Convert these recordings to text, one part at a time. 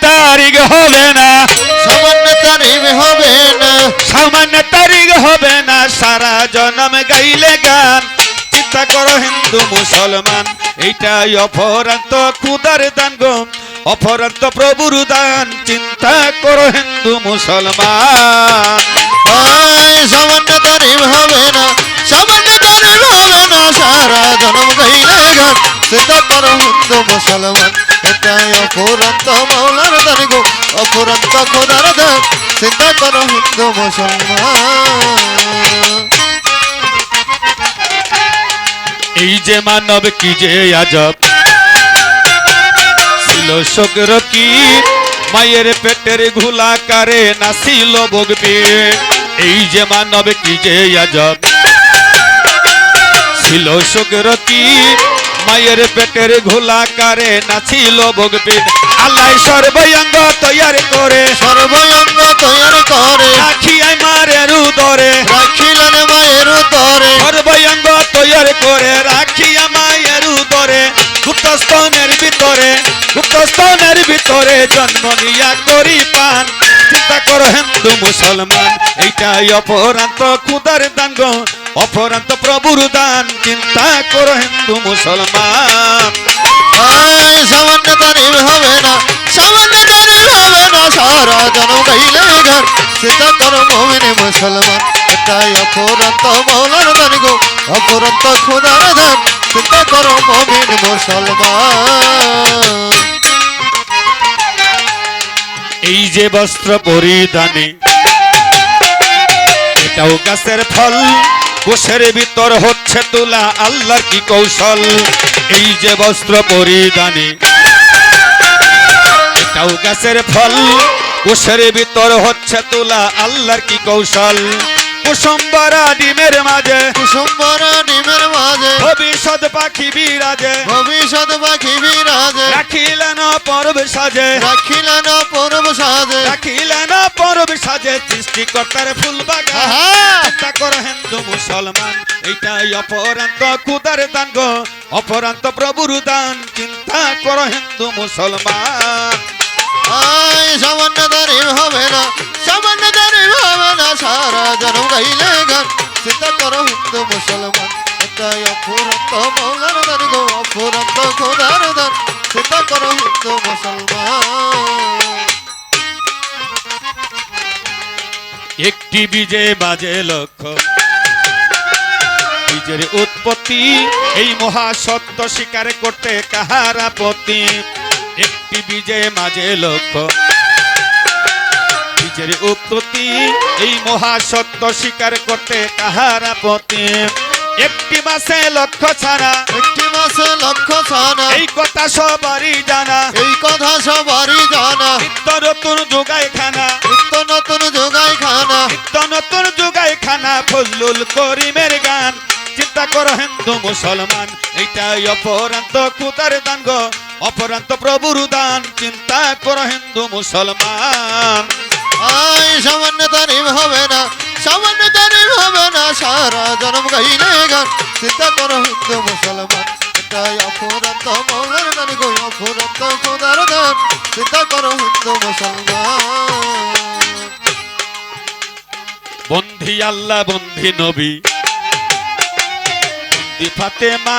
তারিখ হবে না। সামান্য তারিফ হবে না। সামান্য তারিখ হবে না। সারা জনম গাইলে গান। চিন্তা করো হিন্দু মুসলমান এইটাই অপরান্ত খুদার দান গো। অপরান্ত প্রভুর দান। চিন্তা করো হিন্দু মুসলমান। সামান্য চিন্তা করো হিন্দু মুসলমান এটাই অপুরন্ত মৌলার দান গো। অপুরন্ত খোদার দান চিন্তা করো হিন্দু মুসলমান এই যে মানব কি যে আজব। ছিল শোকর কি? মায়ের পেটের ঘুলা কারে নাছিল বগবে এই যে মানব কি যে আজব। ছিল শোকর কি? মায়ের পেটের ঘোলা কারে নাছিল বগবিন আল্লাহ সর্বঙ্গ তৈয়ার করে। সর্বঙ্গ তৈয়ার করে। রাখি মারের উদরে। রাখিলেন মায়ের উদরে। সর্বঙ্গ তৈয়ার করে। রাখি মায়ের উদরে। গুপ্তস্তনের ভিতরে। গুপ্তস্তনের ভিতরে জন্ম নিয়া করি পান। চিন্তা করো হিন্দু মুসলমান এইটাই অপরান্ত খুদার দান অপরান্ত প্রভুর দান চিন্তা করো হিন্দু মুসলমান। সামান্য তারিফ হবে না সামান্য তারিফ হবে না সারা জনম গাইলে গান চিন্তা করো মমিনে মুসলমান। এটাই অপরন্ত মৌলার দান গো অপরন্ত খোদার দান চিন্তা করো মমিন মুসলমান। এই যে বস্ত্র পরিধানে এটাও গাছের ফল। কোষের ভিতর হচ্ছে তুলা, আল্লাহর কি কৌশল? এই যে বস্ত্র পরিধানে। এটাও গাছের ফল। কোষের ভিতর হচ্ছে তুলা, আল্লাহর কি কৌশল? কুসুম্বরা ডিমের মাঝে। কুসুম্বর নিমের মাঝে। ভবিষ্যৎ পাখি বিরাজে। ভবিষ্যৎ পাখি বিরাজে। রাখিলেন পরব সাজে। রাখিলেন পূর্ব সাজে। রাখিলেন পরব সাজে। সৃষ্টিকর্তার ফুল বাগান। আহা চিন্তা কর হিন্দু মুসলমান। এইটাই অপরান্ত খুদার দান গো অপরান্ত প্রভুর দান। চিন্তা কর হিন্দু মুসলমান। সামান্য তারিফ হবে না, সামান্য তারিফ হবে না, সারা জনম গাইলে একটি বীজে বাজে লক্ষ্য বীজের উৎপত্তি এই মহাসত্য স্বীকার করতে কাহার আপত্তি? একটি বীজে মাঝে লক্ষ্য। বীজের উৎপত্তি এই মহাসত্য স্বীকার করতে কাহার আপত্তি। একটি মাসে লক্ষ্য ছাড়া একটি মাসে লক্ষ ছানা এই কথা সবারই জানা। এই কথা সবারই জানা। নিত্য নতুন যোগায় খানা নিত্য নতুন যোগাই খানা নিত্য নতুন যোগায় খানা ফজলুল করিমের গান। চিন্তা করো হিন্দু মুসলমান এইটাই অপরান্ত খুদার দান গো অপরান্ত প্রভুর দান চিন্তা করো হিন্দু মুসলমান। আয় সামান্য তারিফ হবে না সামান্য তারিফ হবে না সারা জনম গাইলে গান। চিন্তা করো হিন্দু মুসলমান এটাই অফুরন্ত মৌলার দান গো অফুরন্ত খোদার দান। চিন্তা করো হিন্দু মুসলমান। বন্ধি আল্লাহ বন্ধি নবী। বন্ধি ফাতেমা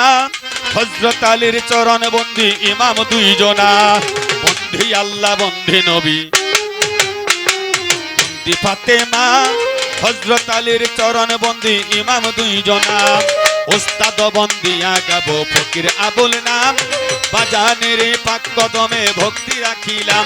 হজরত আলীর চরণ বন্ধি ইমাম দুইজনা। বন্ধি আল্লাহ বন্ধি নবী। বন্ধি ফাতেমা হজরত আলীর চরণ বন্ধি ইমাম দুইজনা। ওস্তাদ বন্দিয়া গাবো ফকির আবুল নাম। বাজানের পাক কদমে ভক্তি রাখিলাম।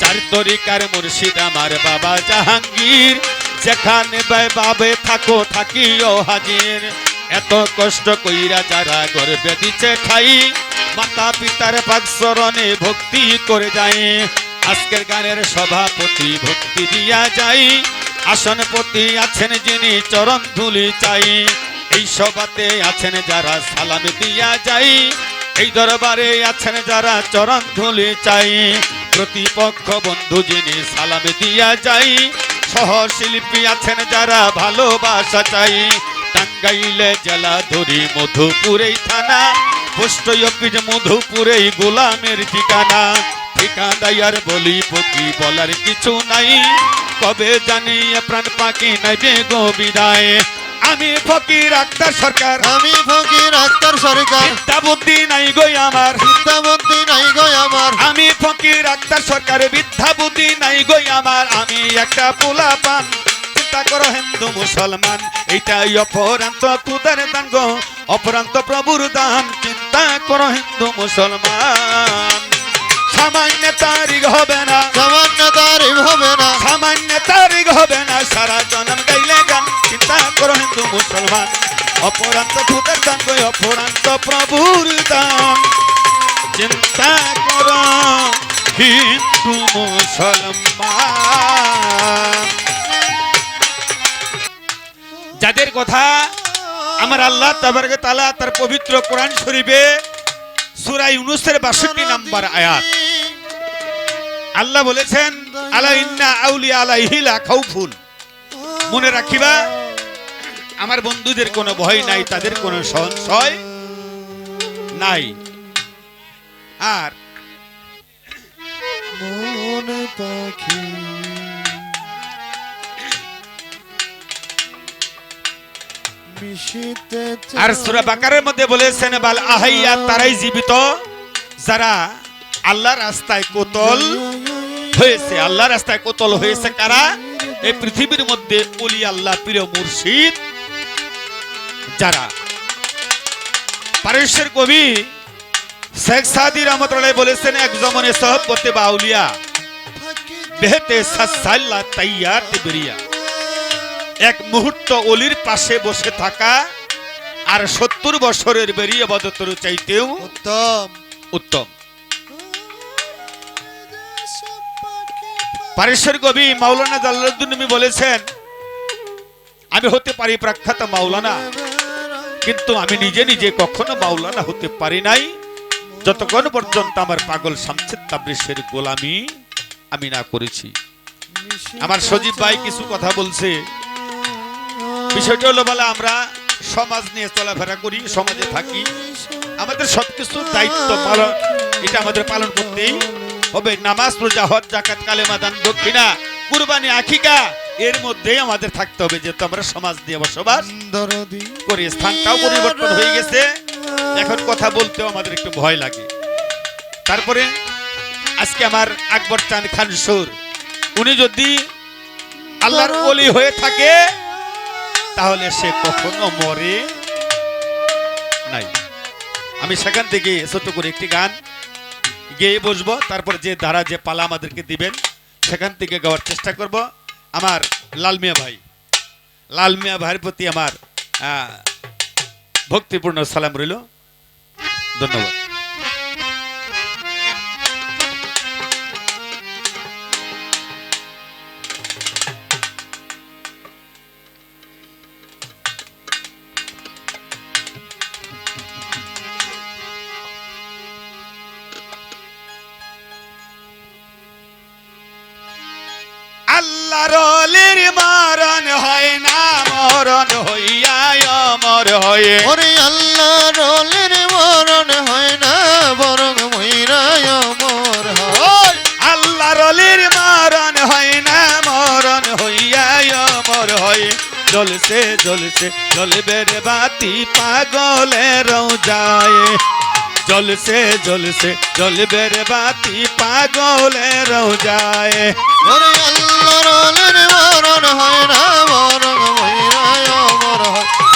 চার তরিকার মুর্শিদ আমার বাবা জাহাঙ্গীর। যেখানে বাবে থাকো, থাকিও হাজির। এত কষ্ট কইরা যারা গর্বে দিচ্ছে ঠাই, মাতা পিতার পাকসরণে ভক্তি করে যাই। আজকের গানের সভাপতি ভক্তি দিয়া যাই। আসনপতি আছেন যিনি চরণ ধুলি চাই। এই সভাতে আছেন যারা সালাম দিয়া যাই। এই দরবারে আছেন যারা চরণ ধুলি চাই। প্রতিপক্ষ বন্ধু যিনি সালাম দিয়া যাই। সহশিল্পী আছেন যারা ভালোবাসা চাই। টাঙ্গাইলে জেলা ধরি মধুপুরেই থানা পোস্ট অফিস মধুপুরেই গোলামের ঠিকানা। ঠিকাদাইয়ার বলি পকি বলার কিছু নাই কবে জানি প্রাণ পাখি নাইবে গো বিদায়। আমি ফকির আক্তার সরকার। আমি ফকির আক্তার সরকার। বিদ্যা বুদ্ধি নাই গো আমার। বিদ্যাবন্তী নাই গো আমার। আমি ফকির আক্তার সরকার বিদ্যা বুদ্ধি নাই গো আমার। আমি একটা পোলা পান চিন্তা করো হিন্দু মুসলমান এইটাই অপরান্ত তুদার দান গো। অপরান্ত প্রভুর দান চিন্তা করো হিন্দু মুসলমান। সামান্য তারিখ হবে না। সামান্য তারিফ হবে না। সামান্য তারিখ হবে না। সারা জনম গাইলে গান চিন্তা করো হিন্দু মুসলমান। অপরান্ত তুদার দান গো অপরান্ত প্রভুর দান। চিন্তা করো হিন্দু মুসলমান। যাদের কথা আমার আল্লাহ তালা তার পবিত্র কোরআন শরীফে সূরা ইউনুসের 62 নাম্বার আয়াত। আল্লাহ বলেছেন, আলা ইন্না আউলিয়া আলাইহি লা খাউফুন। মনে রাখিবা, আমার বন্ধুদের কোনো ভয় নাই, তাদের কোনো সংশয় নাই। আর মন পাখি আর সূরা বাকারের মধ্যে বলেছেন, বাল আহাইয়া, তারাই জীবিত, যারা আল্লাহ রাস্তায় কোতল হয়েছে। আল্লাহ রাস্তায় কোতল হয়েছে কারা? এই পৃথিবীর মধ্যে অলি আল্লাহ, প্রিয় মুর্শিদ, যারা। পারস্যের কবি শেখ সাদি রহমতুল্লাহ বলেছেন, এক জমনে সহবতে বাউলিয়া বেহেতে সাসাল্লা তাইয়ার বেরিয়া এক মুহূর্ত অলির পাশে বসে থাকা আর সত্তর বছরের বেরিয়ে বদতর চাইতেও উত্তম। উত্তম। পারেশ্বর কবি মাওলানা জালালুদ্দিন বলেছেন আমি হতে পারি প্রখ্যাত মাওলানা কিন্তু আমি নিজে নিজে কখনো মাওলানা হতে পারি নাই। যতক্ষণ পর্যন্ত আমার পাগল শামসেদ তাবরিশের গোলামি আমি না করেছি। আমার সজীব ভাই কিছু কথা বলছে। বিষয়টা হলো বলে আমরা সমাজ নিয়ে চলাফেরা করি সমাজে থাকি। আমাদের সবকিছু দায়িত্ব পালন এটা আমাদের পালন করতেই হবে। নামাজ রোজা হজ জাকাত কালেমা দান দক্ষিণা কুরবানি আখিকা এর মধ্যেই আমাদের থাকতে হবে যেহেতু আমরা সমাজ দিয়ে বসবাস করি। স্থানটাও পরিবর্তন হয়ে গেছে। এখন কথা বলতেও আমাদের একটু ভয় লাগে। তারপরে আজকে আমার আকবর চান খান সুর। উনি যদি আল্লাহর ওলি হয়ে থাকে তাহলে সে কখনো মরে নাই। আমি সেখান থেকে ছোট করে একটি গান গেয়ে বসবো, তারপর যে ধারা, যে পালা আমাদেরকে দিবেন, সেখান থেকে গাওয়ার চেষ্টা করব। আমার লাল মিয়া ভাই, লাল মিয়া ভাইয়ের প্রতি আমার ভক্তিপূর্ণ সালাম রইল। ধন্যবাদ। হয়ে ওরে আল্লাহ রোলের মরণ হয় না বরং ময়রায় অমর হয়। আল্লাহর অলির মরণ হয় না মরণ হইয়া অমর হয়ে। জ্বলছে জ্বলছে জ্বলবে রে বাতি পাগলের যায় জ্বলছে জ্বলছে জ্বলবে রে বাতি পাগলের যায় ওরে আল্লাহ রোলের মরণ হয় না বরং ময়রায় অমর হয়।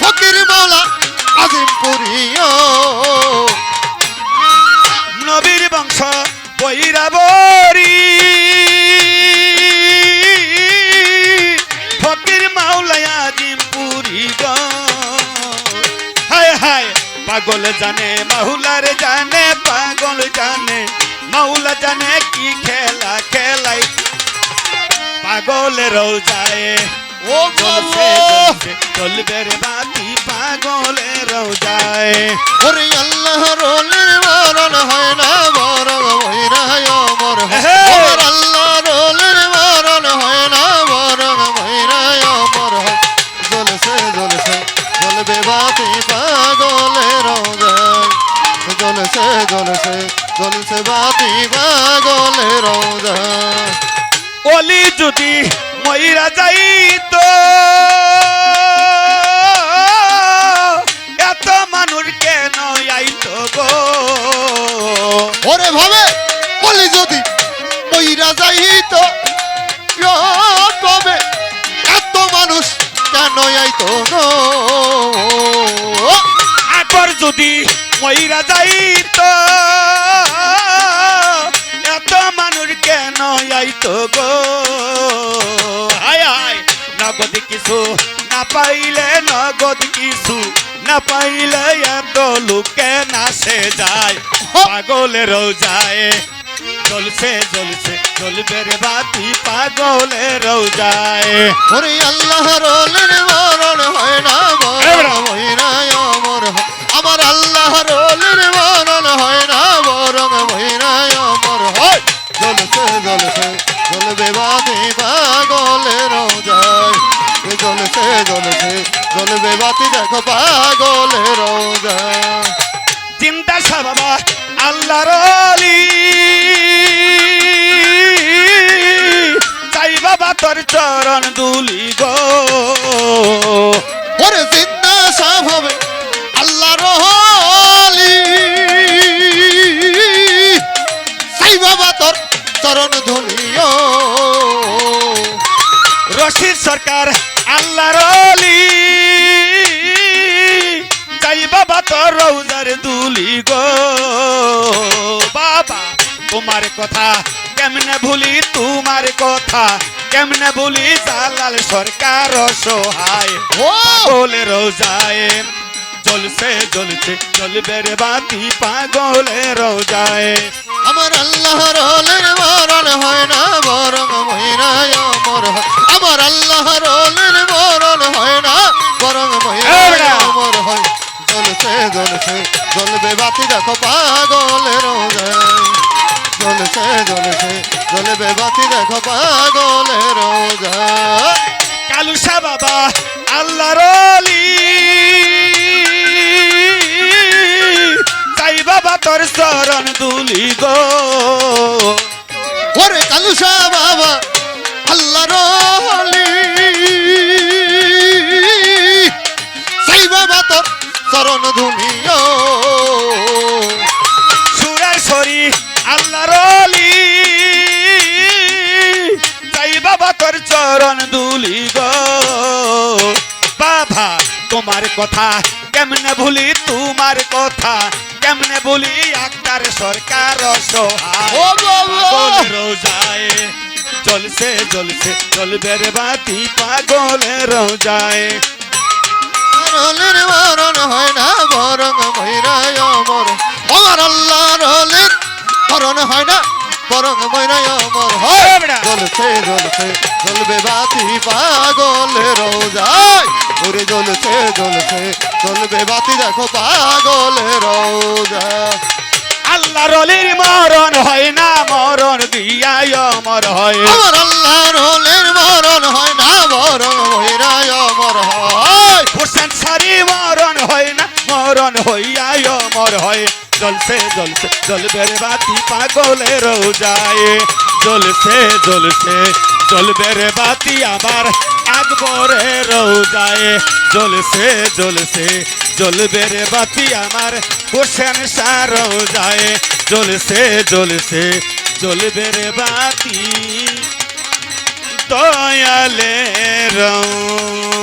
ফকির মাওলা আজিম পুরিও নবীর বংশ বৈরাবরী ফকির মাওলায়া জিমপুরি গো পাগল জানে মাহুলার পাগলেরও যায় ও চলছে চলবে রে বাতি পাগলেরও যায় ওরে আল্লাহ রোলের মরণ হয় না বরং মহিরায় অমর হয়। ওর আল্লাহ রোলের মরণ হয় না বরং মহিরায় অমর হয়। জ্বলছে জ্বলছে জ্বলবে বাতি পাগলের যায় জ্বলছে জ্বলছে জ্বলছে বাতি পাগলের যায় অলি যদি ময়রা যাইত। এত মানুষ কেন আইতো গো? ওরে ভাবে বলি যদি মইরা যাইত কবে এত মানুষ কেন আইতো গো? আকর যদি ময়রা যাইত আইতো গো। হায় হায় নগদ কিছু না পাইলে নগদ কিছু না পাইলে এত লোকে নাচে যায়। পাগলেরও যায়। চলছে চলছে চলবে রে বাতি পাগলেরও যায়। ওরে আল্লাহ রোলের মরণ হয় না বড় মহিরায় অমর হয়। আমার আল্লাহ রোলের বাতি পাগলের যায় জ্বলছে জ্বলছে জ্বলবে বাতি দেখো পাগলের যায় চিন্তা সা বাবা আল্লাহর অলি চাই বাবা তোর চরণ দুলি গো। ওরে জিন্দা সাহ হবে আল্লাহ রহলি সাই বাবা তোর চরণ ধুলিও সরকার আল্লাহর অলি চাই বাবা তোর রৌজার দুলি গো। বাবা তোমার কথা কেমনে ভুলি তোমার কথা কেমনে ভুলি? জালাল সরকার সহায় পাগলের রোজায়। জ্বলছে জ্বলবে রে বাতি পাগলের রোজায়। আমার আল্লাহ রোলের মরণ হয় না বরং মহিরায় হয়। আমার আল্লাহ রোলের মরণ হয় না বরং মহিরায়। অমর হয়। জ্বলছে জ্বলছে জ্বলবে বাতি দেখো পাগলের জ্বলছে জ্বলছে জ্বলবে বাতি দেখো পাগলের যায় কালুসা বাবা আল্লাহর অলি চাই বাবা তোর চরণ দুলি গো। ওরে কালুসা বাবা আল্লাহ রহলি। সেই বাবা তোর চরণ ধুনিও সুরেশ্বরী আল্লাহর অলি চাই বাবা তোর চরণ দুলি গো। বাবা তোমার কথা কেমনে ভুলি? তোমার কথা কেমনে বলি আক্তার সরকার রোজায়। চলছে চলছে চলবে রে বাতি পাগলের রোজায়। রোলের হয় না বরং আমার আল্লাহ রোলের হয় না বরং মহিরায় অমর হয়। জ্বলছে জ্বলছে জ্বলবে বাতি পাগলের রোজায়। ওরে জ্বলছে জ্বলছে জ্বলবে বাতি দেখো পাগলের রোজায়। আল্লাহ রলির মরণ হয় না মরণ দিয়ায় অমর হয়। আমার আল্লাহ রোলের মরণ হয় না মহিরায় অমর হয়। হোসেন সারি মরণ হয় না মরণ হইয়ায় অমর হয়। জলছে জলছে জলবে রে বাতি পাগলের যায় জলছে জলছে জলবে রে বাতি আবার আকবরে যায় জলছে জলছে জলবে রে বাতি আমার হোসেন সার যায় জলছে জলছে জলবে রে বাতি দয়ালে রও